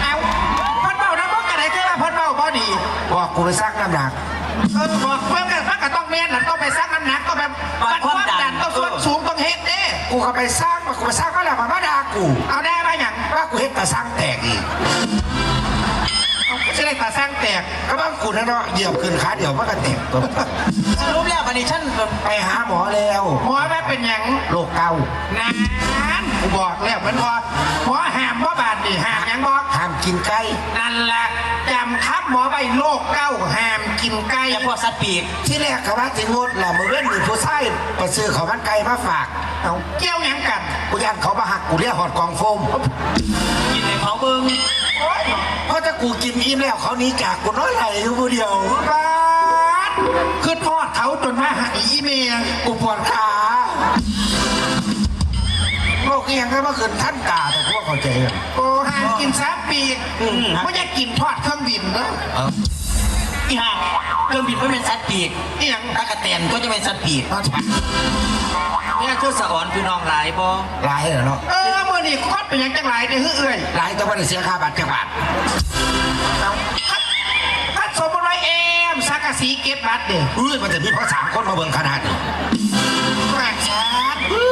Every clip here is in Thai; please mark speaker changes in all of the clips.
Speaker 1: เอาเพันเบานะพวกกันไหนคือว่าเพันเบาบ่ดี
Speaker 2: บอกกูไปซักน้ำหนัก
Speaker 1: เออบอกเพื่อนกันพักก็ต้องเมียนหลัต้องไปซักน้ำหนักต้องแบบวัดความดันต้องส่วนสูงต้องเฮ็ดเด้
Speaker 2: กูก็ไปสร้างมากูไปสร้างมาแล้วมามาด่ากู
Speaker 1: เอาได้ไหมอย่าง
Speaker 2: ว่ากูเฮ็ดแต่สร้างแตกอีก
Speaker 1: เอาจะได้ตาสร้างแตก
Speaker 2: ก็บ้างกูนั่นเนาะเหยียบขึ้นขาเดี๋ยวมันก็แตกตัว
Speaker 3: สรุปแล้ววันนี้ฉันแบบ
Speaker 2: ไปหาหมอแล้ว
Speaker 1: หมอแม่เป็นหยัง
Speaker 2: โรคเก่านา
Speaker 1: น กูบอกแล้วมันพอหมอห้ามว่าบาดนี่ห้ามหยังบอก
Speaker 2: ห้ามกินไก่
Speaker 1: นั่นแหละจำครับหมอใบโรคเก้าห้ามกินไก่
Speaker 3: อย่าพวกสัตว์ปีก
Speaker 2: ที่แรกเขาว่าจะงดแหละมือเว้นมีผู้ชายไปซื้อเขาวมันไก่มาฝาก เอา
Speaker 1: เกี่ยวหยังกัน
Speaker 2: กูยันเขามาหักกูเรียกหอดกองโฟม
Speaker 3: กินในเขาเบิ้ง
Speaker 1: โอ๊ย
Speaker 2: เพราะถ้ากูกินอิ่มแล้วเขาหนี้จากกูน้อยไหลอยู่ผู้เดียว
Speaker 1: บาดคือทอดเขาจนมาหาอีเมีย
Speaker 2: กูปวดขาโร คเอียงก็มาขึ้นท่านตาแต่พวกเขาใจกัน
Speaker 1: โอ้ห้ามกินซาปีกไม่อยากกินทอดเครื่องบินเนอะ
Speaker 3: อีห่าเครื่องบินไม่เป็นสัตว์ปีก
Speaker 1: เอียง
Speaker 3: ตากระแตนก็จะเป็นสัตว์ปีกเนี่ยคือสะอ่อนพี่น้องหลายบ่
Speaker 2: หลายเหรอเนาะ
Speaker 1: เออมื่อนี่คอดเป็นหยังจังไรเด้อเอ้ย
Speaker 2: หลายแต่ว่าได้เสียค่าบัตรจังบาท
Speaker 1: ถ้าสมมติว่าเอมสักกะสีเก็บบัตรเด้อ
Speaker 2: เฮ้ยมันจะมีเพราะสามคนมาเบิ่งขนาดนี้
Speaker 1: แม่งชัด
Speaker 2: มุ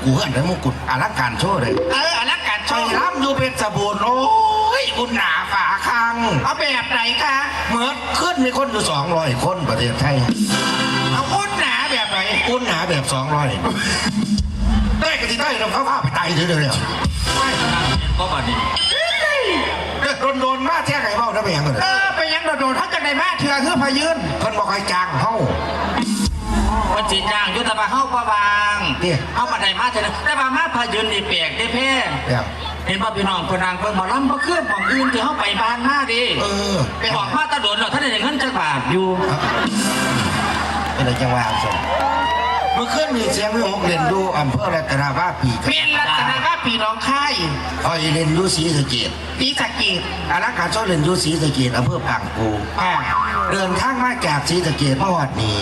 Speaker 2: กกูเห็นได้มุกกูอลังการโชว์เลย
Speaker 1: เอออลังการ
Speaker 2: ไป
Speaker 1: โชว์
Speaker 2: รับอยู่เป็นสบู่โอ้ยบุญหนาฝาคัง
Speaker 1: เอาแบบไหนคะ
Speaker 2: เหมือนขึ้นมีคนอยู่สองร้อยคนประเทศไทย
Speaker 1: เอาอุ้นหนาแบบไหน
Speaker 2: บุญหนาแบบสองร้อยได้กันที่ได้เราเขาพาไปตายเถอะเดี๋ยว
Speaker 3: ก็บัดนี้
Speaker 2: โดนโดนๆมาแท้ไก่เบ้าได้ไปยังกัน
Speaker 1: เออไปยังโดดๆถ้าจะได้มาเถื่อคือพายืน
Speaker 2: เพิ่นบอกให้จ้างเฮา
Speaker 3: วันจีจ้างยุทธภาเฮาประบาง
Speaker 2: เนี่ย
Speaker 3: เฮามาได้มาเถอะนะแต่ว่ามาพายืนนี่แปลกได้แพ้
Speaker 2: แบบ
Speaker 3: เห็นบ่พี่น้องเพนนางเบิ่งหมอลำบ่คือของอื่นที่เฮาไปบ้านมาดิ
Speaker 2: เออ
Speaker 3: ไปออกมาตะโดนแล้วท่านได้เงินจักบาทอยู่
Speaker 2: เป็นอะไรจังหวะสมเมื่อคืนมีเสียงวิหกเล่นดูอำเภอรัตนบ้าปีก
Speaker 1: เมียนรัตนว่าปีน้องค่าย
Speaker 2: คอยเล่นอยูศรีสะเกด
Speaker 1: ปีสะเกีด
Speaker 2: อารักการชอบเล่นอยูศรีสะเกดอำเภอปางกู
Speaker 1: อ่า
Speaker 2: เดินทางมาจากศรีสะเกดมาฮอดนี่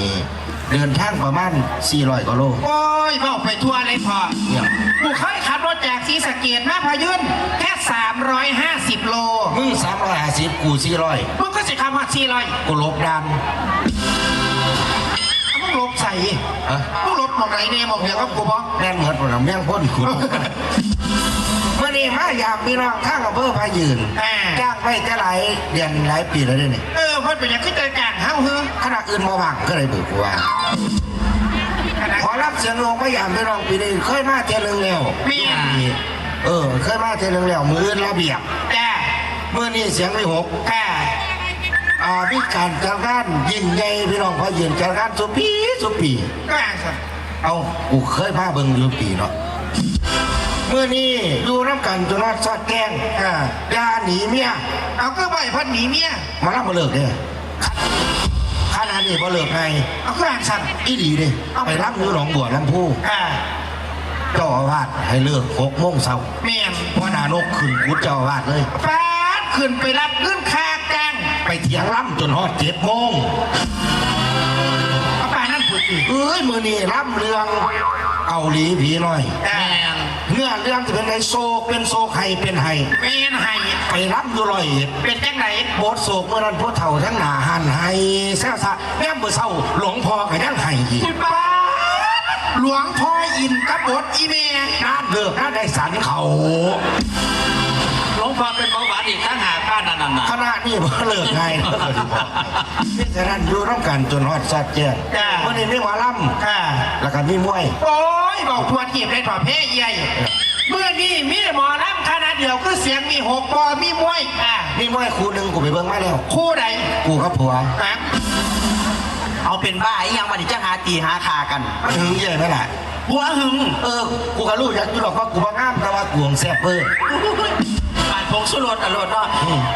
Speaker 2: เดินทางประมาณ 400กว่าโล
Speaker 1: โอ้ยบอกไปทั่วเลยพอ
Speaker 2: เนี่ย
Speaker 1: กูเคยขับรถจากศรีสะเกีดมาพายืนแค่ 350 โล
Speaker 2: มึง350กู400
Speaker 1: มึงก็สิขับมา400
Speaker 2: กูลบดัน
Speaker 1: เอามึงหลบใส่
Speaker 2: ฮะ
Speaker 1: มึงหลบหมองไหนเนี่ยหมองเดียวกับกูบอก
Speaker 2: แม่นเหมือนผมแม่งพ่นคุณเมื่อนี้มาอยากมีน้องทางอำเภอพายืน
Speaker 1: อ่า
Speaker 2: จ้างไปแต่หลายเดือนหลายปีแล้วเด้นี่
Speaker 1: เออเพิ่นเป็นหยังขึ้นใจกลางเฮ้าเฮ้อ
Speaker 2: ขณะอื่นมาบังก็เลยบอกกูว่า
Speaker 1: ขนาด
Speaker 2: ขอรับเสียงลงพยายามพี่น้องปีนี้เคยมาเจริญแล้ว
Speaker 1: มี
Speaker 2: เออ เคยมาเจริญแล้วมืออื่นระเบียบ
Speaker 1: จ้า
Speaker 2: เมื่อนี้เสียงไม่หก
Speaker 1: ค่ะ
Speaker 2: อ่ามีการจัดงานยิ่งใหญ่พี่น้องพอยืนจัดงานสุปีสุปี
Speaker 1: ก็อ่านสิ
Speaker 2: เอากูเคยมาเบิ่งอยู่ปีเนาะ เมื่อนี้อยู่น้ำกันจนนัดซอดแกงอ่ายาหนีเมีย
Speaker 1: เอาก็บ่อยเพันหนีเมีย
Speaker 2: มารับมาเลิกเด้อขนาดนี้บ่เลิกไง
Speaker 1: เอาก็อ่านสัตว์
Speaker 2: อีดีเด้ไปรับอยู่หนองบัวลำพู
Speaker 1: อ่า
Speaker 2: เจ้าอาวาสให้เลิกหกโมงเช้า
Speaker 1: เมียน
Speaker 2: เพราะนานกขึ้นกุดเจ้าอาวาสเลย
Speaker 1: ฟาดขึ้นไปรับเงินค่าจ้าง
Speaker 2: ไปเถียงล่ำจนฮอดเจ็ดโมง
Speaker 1: เอาไปนั่นพูดอีก
Speaker 2: เอ้ยมือนี่ล่ำเรื่องเกาหลีผีหน่อย
Speaker 1: อ่า
Speaker 3: แม่น
Speaker 2: เนื้อเรื่องจะเป็นไอโศกเป็นโศกไห้เป็นไห้
Speaker 1: เมียนให้
Speaker 2: ไปรับอยู่ร้อยเอ็ด
Speaker 1: เป็นจังไหน
Speaker 2: โบสถ์โศกเมื่อนั้นพวกเฒ่าทั้งหนาหันไห้แซ่ซะแม่เมื่อเศร้าหลวงพ่อก็ยังไห้อีก
Speaker 1: คุณป้าหลวงพ่ออินกับบทอีเมีย
Speaker 2: น่าเลิกน่าได้สันเขา
Speaker 3: หลวงพ่อเป็นเบาหวานอีกทั้งหากบ้านนั่นน่ะ
Speaker 2: ขณะนี้บ่เลิกไงนี่ฉะนั้นอยู่ร่วมกันจนฮอดสัดแจ้งวันนี้มีหมอล
Speaker 1: ค่ะำ
Speaker 2: แล้วก็มีมวย
Speaker 1: โอ้ยบอกทวนจีบเลยถอดเพ่ใหญ่ เมื่อนี้มีหมอลำคณะเดียวคือเสียงมีหกปอมีมวยอ่า
Speaker 2: มีมวยคู่หนึ่งกูไปเบิ่งมาแล้ว
Speaker 1: คู่ใด
Speaker 2: กูกับผัว
Speaker 1: นะ
Speaker 3: เอาเป็นบ้าอีหยังบัดนี้จะหาตีหาคากัน
Speaker 2: มันหึงใหญ่ไหมล่ะ
Speaker 3: หัวหึง
Speaker 2: เออกูก็รู้อยากอยู่หรอกว่ากูบ่งามแต่ว่ากูของแซ่บเพิ่
Speaker 3: บาดพงสุรสอรรถเนาะ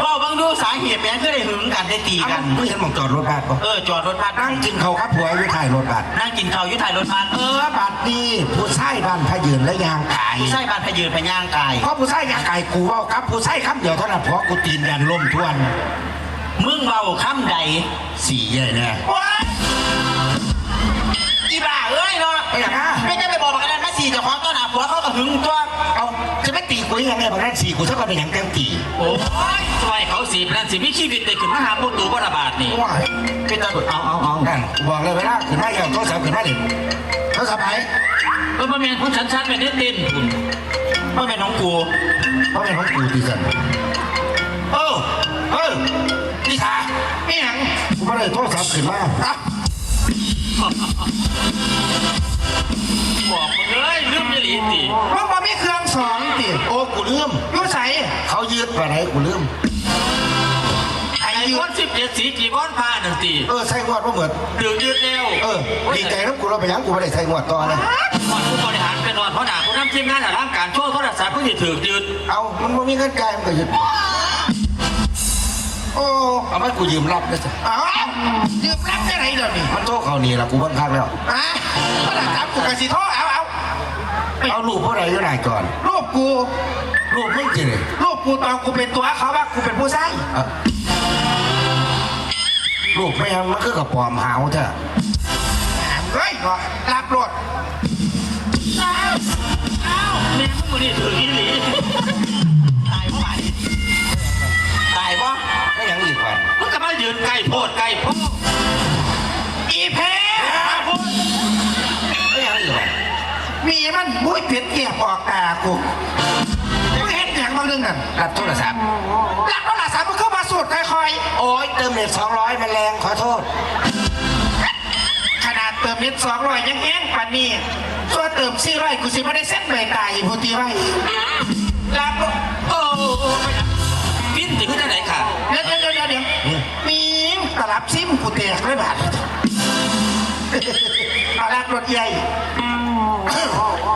Speaker 3: ก็บางดูสาเหตุแม่นคือได้หึงกันได้ตีกัน
Speaker 2: มึงเห็นหมองจอดรถบัสปะ
Speaker 3: เออจอดรถพัด
Speaker 2: นั่งกินเขาวครับผัวอยู่ถ่ายรถบัส
Speaker 3: นั่งกินข้าวอยู่ถ่ายรถพัด
Speaker 2: เออบัตรนี่ผู้ชายบ้านพะยืนและยางไก่
Speaker 3: ผู้ใส่บาดพยืนพย่างกาย
Speaker 2: เพราะผู้ชายยางไก่กูเว่าครับผู้ชายคำเดียวเท่านั้นเพราะกูตีนยันล่มทวน
Speaker 3: มึงเบาคำใด
Speaker 2: สี่ใหญ่แน่
Speaker 3: ว้ายอีบ้าเอ้ยเนาะ
Speaker 2: ไปอย่างนะ
Speaker 3: ไม่ได้ไปบอกกันนะมาสีตีเจ้าของต้นหนาผัวเขาก็หึงตัว
Speaker 2: เอาจะไม่ตีกูยังไงบางนั้นสี่กูสักคนเป็นอย่างแกงตี
Speaker 3: โอ้ยสวยเขาสีนั่นสิมีชีวิตได้ขึ้นมาหาพวกตูบระบาดนี่
Speaker 2: ว้าย
Speaker 3: เป็นตาเอาเอาเอา
Speaker 2: นั่นบอกเลยเวลาขึ้นมาอย่างโทรศัพท์ขึ้นมาเด็กโทรศัพท์ไหน
Speaker 3: เออมาแมนของฉันชัดเป็นเน้นเต้นคุณมาแมนของกู
Speaker 2: เพราะเป็นของกูตีสันเออเออนี่ขา
Speaker 1: ไม่หยัง
Speaker 2: กูไม่ได้โทรศัพท์ขึ้นมา
Speaker 1: อะ
Speaker 3: บ อกมึงเลยลืมไม่หลีตี
Speaker 1: มึงบ่มีเครื่องสองติ
Speaker 2: โอ้กูลืม
Speaker 1: อยู่ใส่
Speaker 2: เขายืดไปไหนกูลืม
Speaker 1: ไอ้
Speaker 3: ไอ้
Speaker 1: ยื
Speaker 3: คน
Speaker 1: ด
Speaker 3: สิบเจ็ดสีจีก้อนผ้าหนึ่งตี
Speaker 2: เออใส่งวดว่าเหมือน
Speaker 3: ดึงยืดเร็ว
Speaker 2: เออดีใจน้ำกูเราไปยังกูไม่ได้ใส่งวดต่อนะ
Speaker 3: ก่อนผู้บริหารไปนอนเพราะด่าผู้นำทีมงานหาร่างการโชว์โทรศัพท์เพื่อจะถือยืด
Speaker 2: เอามันไม่มีเงินจ่ายมันก็ยืด โอ้เอามากูยืมรับนะจ๊ะ
Speaker 1: เอ้ายืมรับได้ไหนเดี๋ยวนี้
Speaker 2: มันโทษเขานี่ละกูเบังคับแล้ว
Speaker 1: อะก็ได้ครับกูกระสิโทษเอาเอา
Speaker 2: เอารูปผู้ใดอยู่ไหนก่อน
Speaker 1: รูปกู
Speaker 2: รูปมึงจริงเลย
Speaker 1: รูปกูตอนกูเป็นตัวเขาว่ากูเป็นผู้สร้าง
Speaker 2: อะรูปไม่ยังมันคือกับปลอมหาวเถอะ
Speaker 1: เฮ้ยก็รับรถ
Speaker 3: อ้าวแม่มึงนี่ถืออีหลี
Speaker 2: มึงก็
Speaker 3: มายืนไก่โพดไก่โพด
Speaker 1: อีเพ
Speaker 3: มาพูด
Speaker 2: ไม่ยังอีกวัน
Speaker 1: มีมันบุ้ยเปลี่ยนเกียบออกตากูมึงเห็นอย่างบางเรื่องนั่น
Speaker 2: รับโทรศัพท์
Speaker 1: รับโทรศัพท์มึงเข้ามาสูดค่อย
Speaker 2: โอ้ยเติมเน็ตสองร้อยมันแรงขอโทษ
Speaker 1: ๆขนาดเติมเน็ตสองร้อยยังแห้งกว่านี้ส่วนเติมสี่ร้อยกูสิไม่ได้เซ็ตใบตายพูดทีไว้รับรถ
Speaker 3: โอ้ ฟินถึงที่ไหนค่ะ
Speaker 1: เดี๋ยวเดี๋ยวเดี๋ยวเดี๋ยวมีตลับซิมกูแตกเลยบาดเอาลักรถใหญ่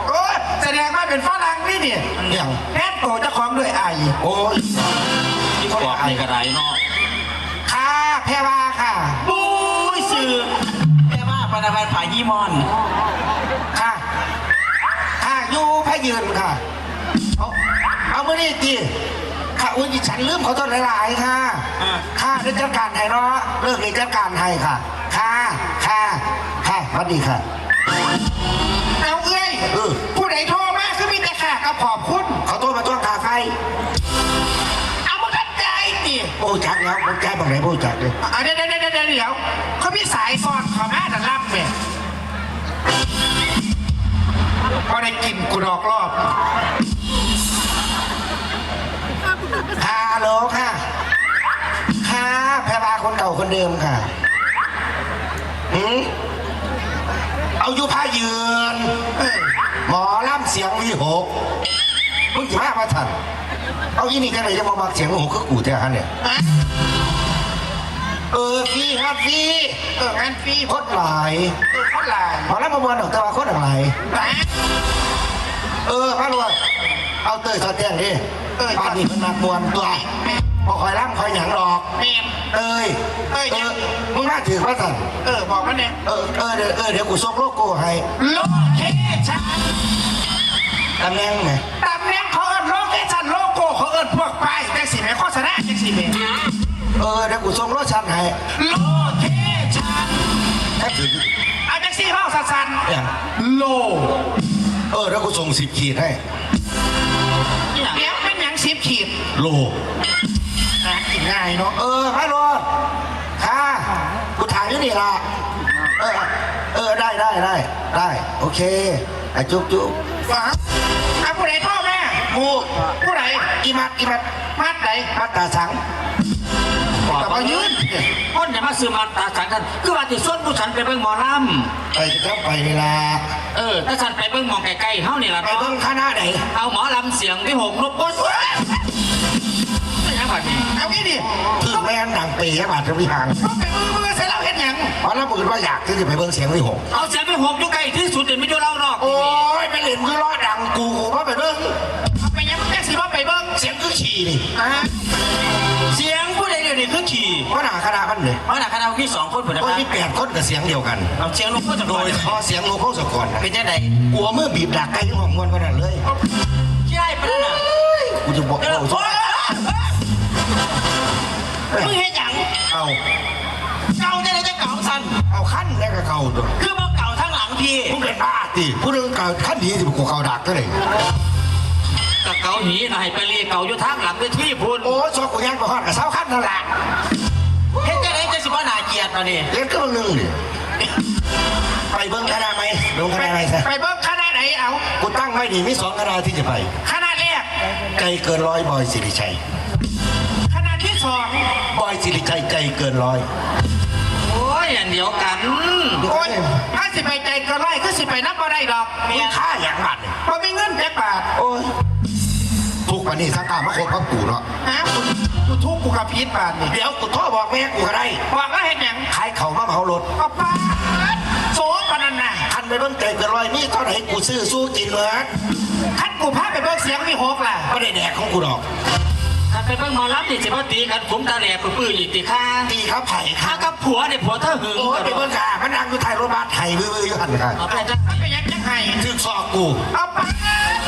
Speaker 1: โอ้ยแสดงว่าเป็นฝรั่งนี่เนี่ย
Speaker 2: อย่าง
Speaker 1: แอนโตเจ้าของด้วยไอ
Speaker 2: โอ้ย
Speaker 3: ที่บอกในกระไรเนาะ
Speaker 1: ค่ะแพรวาค่ะ
Speaker 3: ปุ้ยสื่อแม่ว่าปนาบันผายี่มอน
Speaker 1: ค่ะค่ะอยู่พะยืนค่ะ
Speaker 2: เอาเอามื่อนี้จี ค่ะอุ้ยฉันลืมขอโทษหลายๆค่ะค่ะเรื่องจัดการให้เนาะเลิกเลยจัดการให้ค่ะ ค่ะ ค่ะ ค่ะสวัสดีค่ะ
Speaker 1: เอาเอ้ย
Speaker 2: เออ
Speaker 1: ผู้ใดโทรมาคือมีแต่ค่ะกับขอบคุณ
Speaker 2: ขอโทษมาจ้วงคาไฟ
Speaker 1: เอามากันใจดิ
Speaker 2: โอ้จักแล้วผมใจบังไหนโอ้จักเลย
Speaker 1: เอาเดี๋ยวเดี๋ยวเดี๋ยวเดี๋ยวเดี๋ยวเขามีสายซอนขอมาดันรับเนี่ยพอได้กินกูดอกรอบ
Speaker 2: ฮัลโหลค่ะค่ะแพรวาคนเก่าคนเดิมค่ะหืมเอาอยู่ผ้ายืนเอ้ยหมอล่ำเสียงวีหกมึงจะมามาทัน เอาอีนี่กันเลยจะมาบักเสียงวีหกก็กูแต่ฮันเนี่ย
Speaker 1: ฮะ
Speaker 2: เออฟรีครับฟรี
Speaker 1: เอองานฟรี
Speaker 2: โคตรหลาย
Speaker 1: เออเขาหลาย
Speaker 2: หมอล่ำประมวลดอกแต่ว่าโคตรหลาย
Speaker 1: นะ
Speaker 2: เออพระรวยเอาเตยสอดแจ้งดิ บ้านนี้เป็นนักมวลตัวพอคอยล่ำคอยหยังดอก
Speaker 1: แม่น
Speaker 2: เอ้ย
Speaker 1: เอ้ย
Speaker 2: เออมึงน่าถือพระสัน
Speaker 1: เออ บอกมาเนี่ย
Speaker 2: เออเออเดี๋ยวเออเดี๋ยวกูส่งโลโก้ให้
Speaker 1: โลเคชั่น
Speaker 2: ตำแหน่งไหม
Speaker 1: ตำแหน่งเขาเอิญโลเคชั่นโลโก้เขาเอิญพวกป้ายแต่สิแม่โฆษณาจังสิแม่
Speaker 2: เออเดี๋ยวกูส่งรถชันให้
Speaker 1: โลเคชั่น
Speaker 2: ถ้าถือ
Speaker 1: เอาจังสิห้องสั้น
Speaker 2: อย่าง
Speaker 1: ๆโล
Speaker 2: เออเดี๋ยวกูส่งสิบขีดให้
Speaker 3: อย่าง
Speaker 1: เดี๋ยวเป็นหยัง สิบขีด
Speaker 2: โล
Speaker 1: อะกินง่ายเนาะ
Speaker 2: เออพระรวยค่ะกูถ่ายอยู่นี่ละเออเออได้ได้ได้ได้ โอเคอะจุ๊บจุ๊บ
Speaker 1: ฟังเอาผู้ใดพ่อแม่
Speaker 2: กู
Speaker 1: ผู้ใด
Speaker 2: อีมัดอีมัด
Speaker 1: มัดใด
Speaker 2: มัดตาสัง
Speaker 3: บอก
Speaker 1: กับ
Speaker 3: ว่า
Speaker 1: เอา
Speaker 3: ยื
Speaker 1: ยื
Speaker 3: น
Speaker 1: น
Speaker 3: คนจะมาซื้อมาตาสังกันคือว่าที่ส่วนผู้ฉันไปเบิ่งหมอล
Speaker 2: ไปจะเข้าไปนี่ละำ
Speaker 3: เออถ้าฉันไปเบิ่งหมองไกลๆเฮานี่ล่ะ
Speaker 2: ไป
Speaker 3: เนาะ
Speaker 2: เบิ่งคณะไหน
Speaker 3: เอาหมอลำเสียงวิหกนกโป๊ะไม่ยังแบบนี้
Speaker 1: เอางี้ดิ
Speaker 2: คือแม่นดังเปย์บาดจะวิหาง
Speaker 1: เขาไปมือมือเสร็จแล้วเห็นหยัง
Speaker 2: เพราะแล้วมึงว่าอยากที่จะไปเบิ่งเสียงวิหก
Speaker 3: เอาเสียงวิหกอยู่ใกล้ที่สุดเดี๋ยวไม่อยู่เล่านอก
Speaker 2: โอ้ยไปเล่นคือล้อดังกูกูว่าไปเบิ่ง
Speaker 1: เอาไปยังมึงแท็กซี่ว่าไปเบิ้ง
Speaker 2: เสียงคือขี่นี่
Speaker 1: อะ
Speaker 3: เสียงผู้ใดเดี๋ยวนี้คือขี่
Speaker 2: เพราะหนาคณะมันเลย
Speaker 3: เพราะหนักคณะมีสองคนผมนะ
Speaker 2: โอ้
Speaker 3: ค
Speaker 2: ย
Speaker 3: รับ
Speaker 2: มีแปดคนกับเสียงเดียวกัน
Speaker 3: เอาเสียงนกโป๊ะจาก
Speaker 2: โด
Speaker 3: โด
Speaker 2: ย
Speaker 3: ย
Speaker 2: เฉพาะเสียงโลโก้สกอร์นะ
Speaker 3: เป็นยังไง
Speaker 2: กลัวเมื่อบีบดักไกลที่ห้องมวนขนาดเลย
Speaker 3: ใช่ปะนั่นน่ะ
Speaker 2: กูจะบอก
Speaker 3: เดี๋ยว
Speaker 2: เอา
Speaker 3: โอ๊ยมึงเห็นหยัง
Speaker 2: เอา
Speaker 3: เก่าจะได้จะเก่าสัน
Speaker 2: เอาขั้นแล้วก็เข้าตัว
Speaker 3: คือมาเก่าทั้งหลังงพี่
Speaker 2: มึงเป็นบ้าติผู้นึงเก่าขั้นดีสิกูเก่าดักก็เลย
Speaker 3: กับเกาหนีนายไปเรียกเกาอยู่ทางหลังเวทีพูน
Speaker 2: โอ้ชอบกูยังไปฮอดกับเสาขั้นนั่นแหละ
Speaker 3: เฮ็ดจะได้จะสิบ่น่าเกลียดมานี่
Speaker 2: เล่นก็มึงนึงดิไปเบิ้งคณะไหมลงคณะไหนซะ
Speaker 1: ไปเบิ้งคณะไหนเอา
Speaker 2: กูตั้งไว้ดีมีสองคณะที่จะไป
Speaker 1: คณะแรก
Speaker 2: ไกลเกินร้อยบอยสิริชัย
Speaker 1: คณะที่สอง
Speaker 2: บอยสิริชัยไกลเกินร้อย
Speaker 3: โอ้ยอันเดียวกัน
Speaker 1: โอ้ยถ้าสิไปใจก็ไล่ก็สิไปนับบ่ได้ดอก
Speaker 2: มึงค่าอย่างบัดเนี่ย
Speaker 1: พอมีเงินแจ็คบาท
Speaker 2: โอ้ย ทุกวันนี้สังกามาโคบกับกูเนาะ
Speaker 1: ฮะกูกูทุกข์กูกับพีทบาทนี่
Speaker 2: เดี๋ยวกูโทรบอกแม่กูก็ได้
Speaker 1: บอกว่าเห็นหยัง
Speaker 2: ขายเขามาเผารถ
Speaker 1: เอาป้าดโซ่ปานนันน่ะ
Speaker 2: คันไปเบิ้งไกลเกินร้อยนี่เท่าไหร่กูซื้อสู้กินเหมือน
Speaker 1: คัดกูพาไปเบิ้งเสียงมีหกล่ะ
Speaker 2: ไม่ได้แดกของกูดอก
Speaker 3: ถ้าไปเบิ่งหมอลำนี่สิบ่ตีกันผมตาแหลกปื้อๆอีกติค่ะ
Speaker 2: ตีเขาไผ่ค
Speaker 3: ถ้า
Speaker 2: รับ
Speaker 3: กับผัวเนี่ยผัวเธอหึง
Speaker 2: โอ้ยไปเบิ้งค่ะมันนั่งอยู่ไทยรถบัสไทยบื้อๆอยู่หันค่ะ
Speaker 3: เอาไปจ้ะ
Speaker 1: มันเป็นหยังจังไห้
Speaker 2: ถึงซอกกู
Speaker 1: เอาป้าด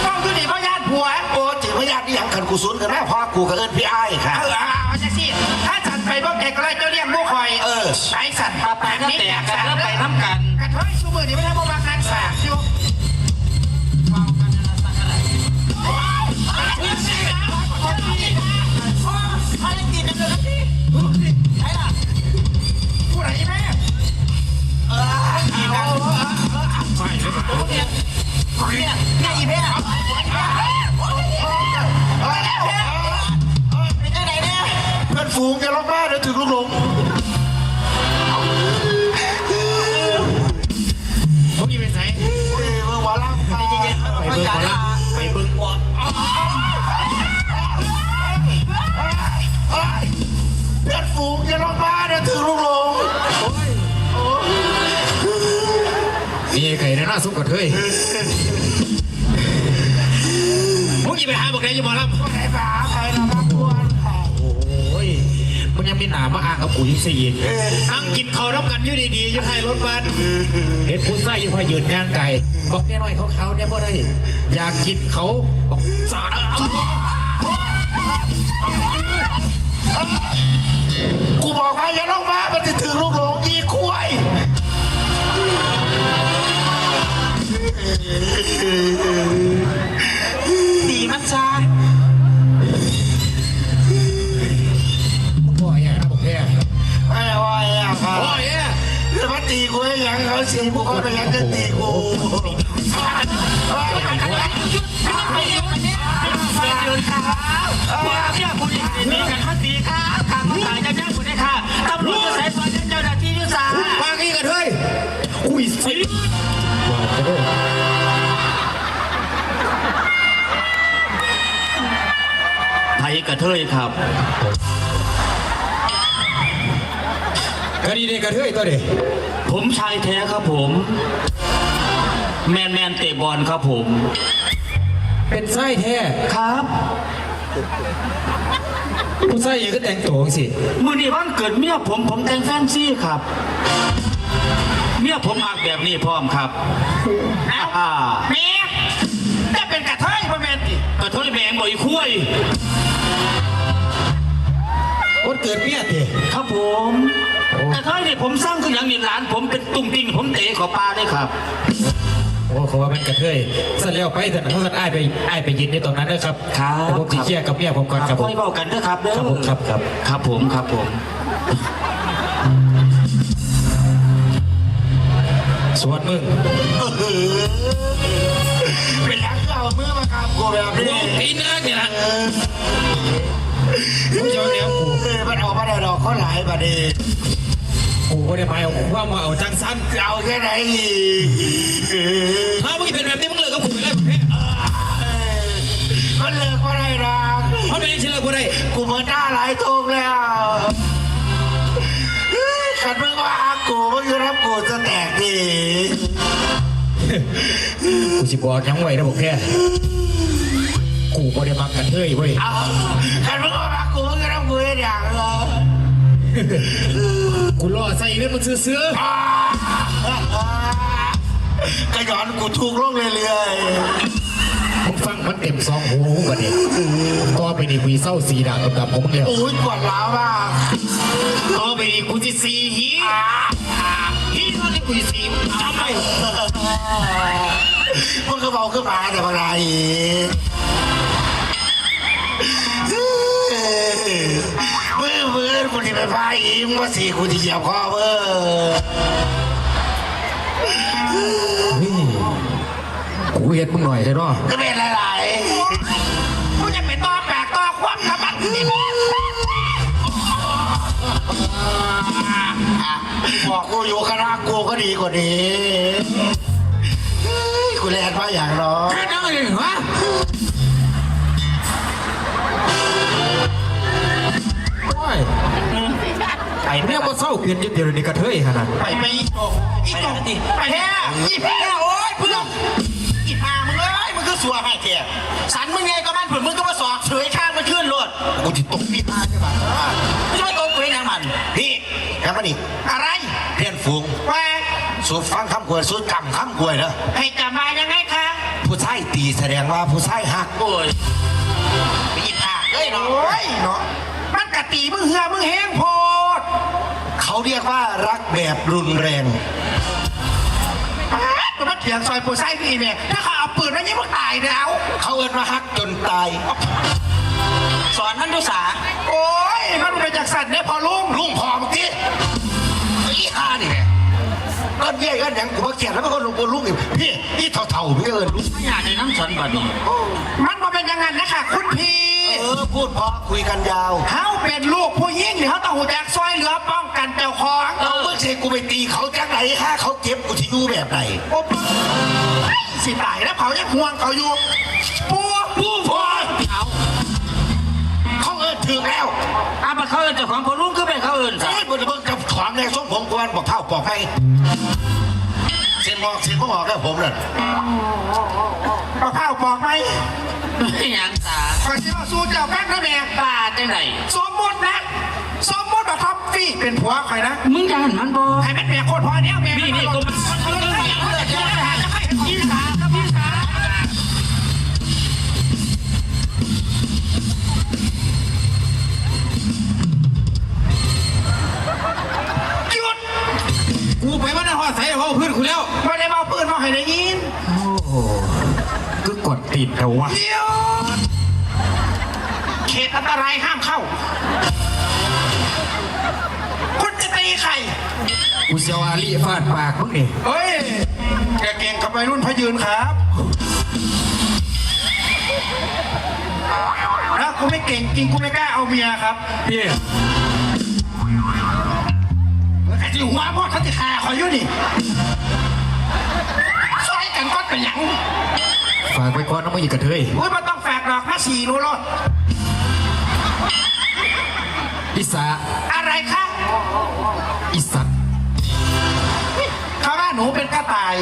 Speaker 1: ต้องอยู่นี่เพราะญาติผัว
Speaker 2: โอ้ จิตวิญญาณนี่ยังขันกูซุนกันแม่พ่อกูกับเอิญพี่ไอ้ายค่ะ
Speaker 1: เออเอาเอาจังสิถ้าสันไปเบิ้งใจก็ไล่เจ้าเลี้ยงหมูคอย
Speaker 2: เออ
Speaker 1: ไอ้สัน
Speaker 3: ปาไปก็แตกกันแล้วไปน้ำกัน
Speaker 1: กระเทยชูมือนี่ไม่ได้บ่มางานสากอยู่ นี่ไข่
Speaker 4: ในหน้าซุปกระเทย
Speaker 1: มึงอย่าไปหาบอกใครอย่าบอกรับ
Speaker 2: ไอ้บ้าใครละรักควรค่ะ
Speaker 4: โอ้ยมันยังมีหนามาอ้างกับกูยิ่งสิอีก
Speaker 1: นั่งกินข้าวรับกันอยู่ดีๆอยู่ท้ายรถบัส
Speaker 4: เห็นผู้ใส่ยังพอยืนย่างไก่บอกแน่หน่อยเขาเขาเนี่ยบ่ได้อยากกินเขาบอกสาดเอา
Speaker 2: กูบอกว่าอย่าล็อกบ้านมันจะถึงลูกหลงอีคุ้ย
Speaker 3: ดีมันซา
Speaker 4: พ่ออย่างนะบอกแค่
Speaker 2: ไม่ไหวอะค่ะ
Speaker 4: พ่อเนี่ย
Speaker 2: จะมาตีกูให้ยังเขาเสียกูก็ไม่ยังจะตีกู
Speaker 3: ไปเดินค่ะผัวเมียคุณมีกันมาตีค่ะทางมาตายจะย่างคุณได้ค่ะตำรวจจะใส่ซอยเจ้าหน้าที่ยุทธศาสตร์
Speaker 4: ปากนี้กระเทยอุ้ย
Speaker 3: กระเทยครับ
Speaker 4: คดีนี้กระเทยตัวเด็
Speaker 3: ผมชายแท้ครับผม แมนแมนเตะบอลครับผม
Speaker 4: เป็นไส้แท้
Speaker 3: ครับ
Speaker 4: ผู้ไส้ยังก็แต่งตัวสิ
Speaker 3: มือนี้วันเกิดเมียผมผมแต่งแฟนซี่ครับ เมียผมอักแบบนี้พร้อมครับอ่า
Speaker 1: แม่แต่เป็นกระเทยพ่อแม่ติ
Speaker 3: กระเทยแบงบ่อยคุย
Speaker 4: วันเกิดเมียเตะ
Speaker 3: ครับผมกระเทยนี่ผมสร้างคืออย่างนี้หลาน ผมเป็นตุ้งติงผมเตะขอปลาได้ครับ
Speaker 4: โอ้เขาว่ามันกระเทยเสร็จแล้วไปแต่เขาสัตว์อ้ายไปอ้ายไปยืนในตรงนั้นนะครับ
Speaker 3: ครับ
Speaker 4: แต่ผมจะเคลียร์กับเมียผมก่อนครับผม
Speaker 3: ค่อยเบากันเด้อครับเด้อ
Speaker 4: ครับผมครับครับ
Speaker 3: ครับผมครับผม
Speaker 4: สวนมึง
Speaker 2: เป็นยัง เอามือมาคำกูแบบนี้
Speaker 4: ตีนอักเนี่ยนะมึงจะเอาแนวกู
Speaker 2: เออมันออกมาได้ดอกเขาหลายประเด็น
Speaker 4: กูไม่ได้หมายเอาว่ามาเอาจังสัน
Speaker 2: จะเอาแค่ไหนอีกเออ
Speaker 4: ถ้ามึงเป็นแบบนี้มึงเลิกกับกูไปเลยแค่
Speaker 2: มันเลิกมาได้หรอก
Speaker 4: เพราะเป็นยังไงเลิกกูได้
Speaker 2: กูเหมือนหน้าหลายทงแล้วขันมึงว่าอากูมึงอยู่รับกูจะแตกดี
Speaker 4: กูสิบอกยังไว้นะบอกแค่กูไม่ได้มักกันเฮ้ยเว้ย
Speaker 2: เอาขันมึงว่าอากูมึงอยู่รับกูให้อย่างเหรอ
Speaker 4: กูรอใส่เงินมึงซื้อ
Speaker 2: ก็ย้อนกูถูกลงเรื่อย
Speaker 4: ๆมึงฟังมันเต็มซองหูกว่านี้ก็ไปนี่วีเศร้าสีด่างดำๆของมึงเนี่ย
Speaker 2: ๆอุ้ยปวดร้าวมาก
Speaker 4: ก็ไปนี่กูจะสีหี หิน
Speaker 3: ตอนนี้กูสีจำไป
Speaker 2: มันก็เบาขึ้นมาแต่บางไรมือมือกูที่ไปพายอีมว่าสี่กูที่เหยียบคอเบอร์
Speaker 4: กูเฮ็ดมึงหน่อยใช่เนาะ
Speaker 2: ก็เป็นหลายๆ
Speaker 1: กูจะไปต่อแปลกต่อความกับมันนี่
Speaker 2: บอกกูอยู่คณะกูก็ดีกว่านี้เฮ้ยกูแลนมาอย่างเนาะ
Speaker 4: แค่นั้นเองวะโอ้ย
Speaker 3: ไป
Speaker 4: เรียกว่าเศร้าเปลี่ยนยึดเดียวนี้กระเทยขนาด
Speaker 1: ไปไปอีกโกอีกโกไปแท้อีแพ้โอ้ยเพื่อนอีพามึงเอ้ยมึงก็สัวให้แกสันมึงไงก็มันเผื่อมึงก็มาสอกเฉยข้างมันขึ้นรถ
Speaker 2: กูจะตกนี่ตาใช่ปะ
Speaker 1: ไม่ใช่าตัวกูเองยังมัน
Speaker 2: พี่แค่มานี่
Speaker 1: อะไร
Speaker 2: เพี้ยนฟูง
Speaker 1: ว่า
Speaker 2: สูดฟังคำกวยสูดจำคำกวยเนอะ
Speaker 1: ให้จำมายังไงคะ
Speaker 2: ผู้ชายตีแสดงว่าผู้ชายหัก
Speaker 1: โอ้ยไปอีพาเอ้ยเนาะโอ้ยเนาะมันกะตีมึงเหือมึงแห้งโพด
Speaker 2: เขาเรียกว่ารักแบบรุนแรง
Speaker 1: มันมาเถียงซอยปูไส้พี่แม่ถ้าเขาเอาปืนมายิงมึงตายแล้ว
Speaker 2: เขาเอิ้นว่าหักจนตาย
Speaker 1: สอนมันดูสาโอ้ย มันเป็นจากสัตว์เนี่ยพอลุง
Speaker 2: ลุงพอเมื่อกี้อีห่านี่แหละก็เย่กันอย่างกูมาเขียนแล้วมันก็ลงบนลุงอีกพี่อีเท่าๆพี่เอิญลุง
Speaker 3: ไม่อยากในน้ำฉันบัดนี้
Speaker 1: มันมาเป็นอยังไงนะคะคุณพี่
Speaker 2: เออพูดเพอคุยกันยาว
Speaker 1: เขาเป็นลูกผู้หญิงเนี่ยเขาต้องหูแจกซอยเหลือป้องกันเจ้าของ
Speaker 2: เราเมื่อเชกูไปตีเขาจากไหนฮะเขาเจ็บกูจะอยู่แบบไหน
Speaker 1: โอ้ปะสิตายแล้วเขายังห่วงเขาอยู่ ปัว
Speaker 2: ถึงแล้ว
Speaker 3: อามาเขาเอินเจ้าของพอลุงคือเป็นเขาเอินซะ
Speaker 2: ไอ้บนเบิ่งกับของในส้มผมกวนบอกเท่าบอกให้เส้นบอกเส้นบอกแล้วผมน่ะ
Speaker 1: เอาข้าวบอกไหม
Speaker 3: ไม่หยังสา
Speaker 1: คอยสิมาสู้เจ้าแป๊กนะแม่
Speaker 3: ป้าจังไหน
Speaker 1: สมมตินะ สมมติว่าท็อปฟี่เป็นผัวใครนะ
Speaker 3: มึงจะหันมันบ่
Speaker 1: ให้เป็นแม่โคตรพ่อเนี้ยแม่
Speaker 3: นี่นี่ก็มัน
Speaker 4: แล้ว
Speaker 1: ไม่ได้มาปืนมาให้ได้ยิน
Speaker 4: โอ้โหก็กดติดแต่วะ
Speaker 1: หยุดเขตอันตรายห้ามเข้า คุณจะตีใคร
Speaker 4: กูเสียวอาลีฟาดปากมึงนี่
Speaker 1: เฮ้ย แกเก่งกับวัยรุ่นพยืนครับถ้ากูไม่เก่งจริงกูไม่กล้าเอาเมียครับ
Speaker 4: พี่
Speaker 1: ไอ้ที่หัวพ่อเขาจะฆ่าขอยอยู่นี่ซอย กันก็เป็นหยัง
Speaker 4: ฝากไปก่อนนะมึงอีกกระเทย
Speaker 1: อุ้ยมันต้องแฝกดอกมาสี่รู้รอด
Speaker 4: อิสา
Speaker 1: อะไรคะ
Speaker 4: อิสัก
Speaker 1: เขาว่าหนูเป็นกระต่าย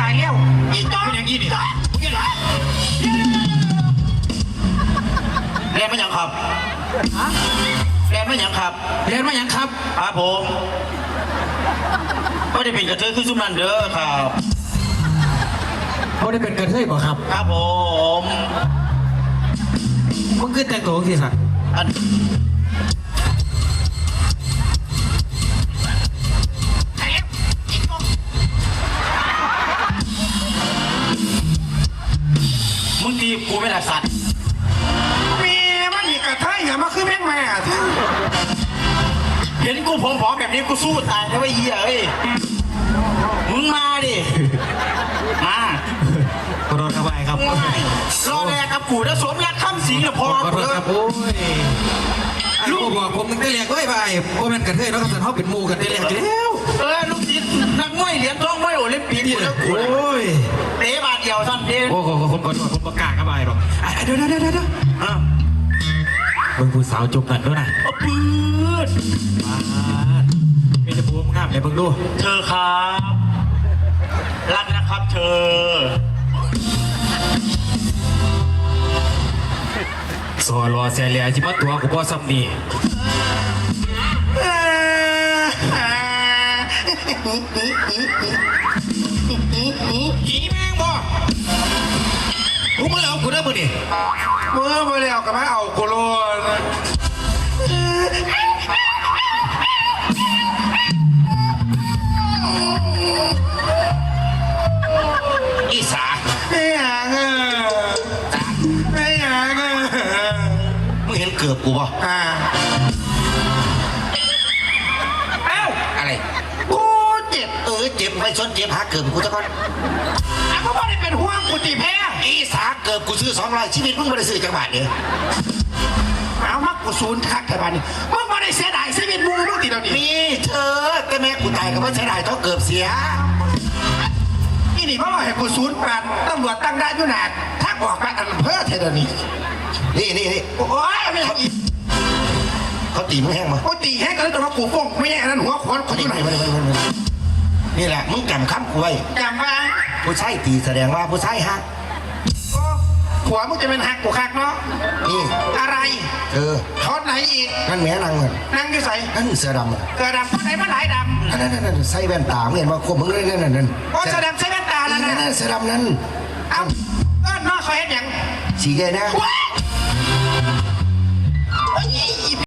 Speaker 1: ตายแล้วอีจอ
Speaker 4: เป็นอย่างนี้นี่
Speaker 3: เรียนไม่ยังครับเรียนไม่ยังครับ
Speaker 4: เรียนมาอย่างครับ
Speaker 3: ครับผม ไม่ได้เป็นกระเทยคือซุมนันเด้อครับ
Speaker 4: เขาได้เป็นกระเทยบ่ครับ
Speaker 3: ครับผม
Speaker 4: มึงขึ้นแต่งตัวสิสัก
Speaker 3: อัน
Speaker 1: ตายแล้วอีจอ
Speaker 3: มึงตีกูไม่ละสัตว์ ห็นกูผอมๆแบบนี้กูสู้ตายนะเว้ยเหี้ยเอ้ยมึงมาดิ มา
Speaker 4: ขอโทษครับไอ้ครับ
Speaker 3: รอแรกกับกูแล้วสวมยัดคำสิงกับพอ
Speaker 4: ขอโทษ
Speaker 3: เด้
Speaker 4: ครับโอ้ยลูกบอกผมมึงได้เรียกไว้ไปโอ้แม่นกระเทยแล้วก็สันเขาเป็นหมูกันได้เรียกแล้ว
Speaker 3: เออลูกศิษย์นักมวยเหรียญทองมวยโอลิมปิก
Speaker 4: นี่
Speaker 3: กู
Speaker 4: เล
Speaker 3: แล้
Speaker 4: ยว
Speaker 3: กู
Speaker 4: โอ้ย
Speaker 3: เตะบาทเดียวท่านเด่น
Speaker 4: โอ้โหผมขอโทษผมประกล้าศครับไอ้หรอกอะเดี๋ยวเดี๋ยวเดี๋ยวเดี๋ยว
Speaker 3: อะ
Speaker 4: มึงผู้สาวจบกันด้วยนะ
Speaker 3: เอาปืน
Speaker 4: มามีแต่ผู้งามเลยมึงดู
Speaker 3: เธอครับ รักนะครับเธอ
Speaker 4: สอรอเสียเลียจิมาตัวกูบ่ซ้ำนี่ผีแม่งบ่กูมาเอากูได้มึงนี่
Speaker 1: เมื่อไปแล้วก็มาเอาโคโลนอีสาไม่อยากเออไม่
Speaker 2: อยากเออม่งเห็นเกือบกูป่ะ
Speaker 1: อ่าเอ้า
Speaker 2: อะไร
Speaker 1: กูเจ็บ
Speaker 2: เออเจ็บไม่สนเจ็บหาเกือบกูจะก่อน
Speaker 1: อะเพราะว่ได้เป็นห่วงกูตีเพ้
Speaker 2: อีสาเกือบกูซื้อสองร้อยชีวิตมึงไม่ได้ซื้อจังหวัดเดียว
Speaker 1: เอามักกูศูนย์คักแต่บ้านนี้มึงไม่ได้เสียดายชีวิตมูมึงตีเดียวนี้
Speaker 2: มีเธอแต่แม่กูตายก็ไม่ใช่ได้เท่าเกือบเสีย
Speaker 1: อีนี่เพราะว่าให้กูศูนย์ปราดตำรวจตั้งได้านอยู่หนาถ้าออกไปอันเพื่อเทเดยวนี้
Speaker 2: นี่นี่นี่
Speaker 1: โอ้ยไม่เอาอีก
Speaker 2: เขาตีมึงแห้งมา
Speaker 1: โอ้ยตีแห้งกันแล้วแต่ว่ากูฟ้องไม่ใช่อันนั้นหัวขวานกูอยู่ไหน
Speaker 2: มา
Speaker 1: มา
Speaker 2: เล
Speaker 1: เลยย
Speaker 2: มาเลยมาเลยนี่แหละมึงจำคำกูไว้
Speaker 1: จำว่า
Speaker 2: ผู้ชายตีแสดงว่าผู้ชายฮัก
Speaker 1: ผัวมึงจะเป็นหักกูคักเนาะ
Speaker 2: นี่
Speaker 1: อะไร
Speaker 2: เออ
Speaker 1: ทอดไหนอีก
Speaker 2: นั่นแม่นางมัน
Speaker 1: นั่งอยู่ใส่
Speaker 2: นั่นเสือดำอะ
Speaker 1: เกิดดำใส่มาหลายดำ
Speaker 2: นั่นนั่นนั่นใส่แว่นตาเห็นว่าควบมึงเลยนั่นนั่นนั่น
Speaker 1: โอ้เสือดำใส่แว่นตาแล้ว
Speaker 2: นั่น
Speaker 1: น่ะ
Speaker 2: นั่นเสือดำนั่น
Speaker 1: เอ้าก็อนอกซอยเห็นหยัง
Speaker 2: สีแกนะ
Speaker 1: ว้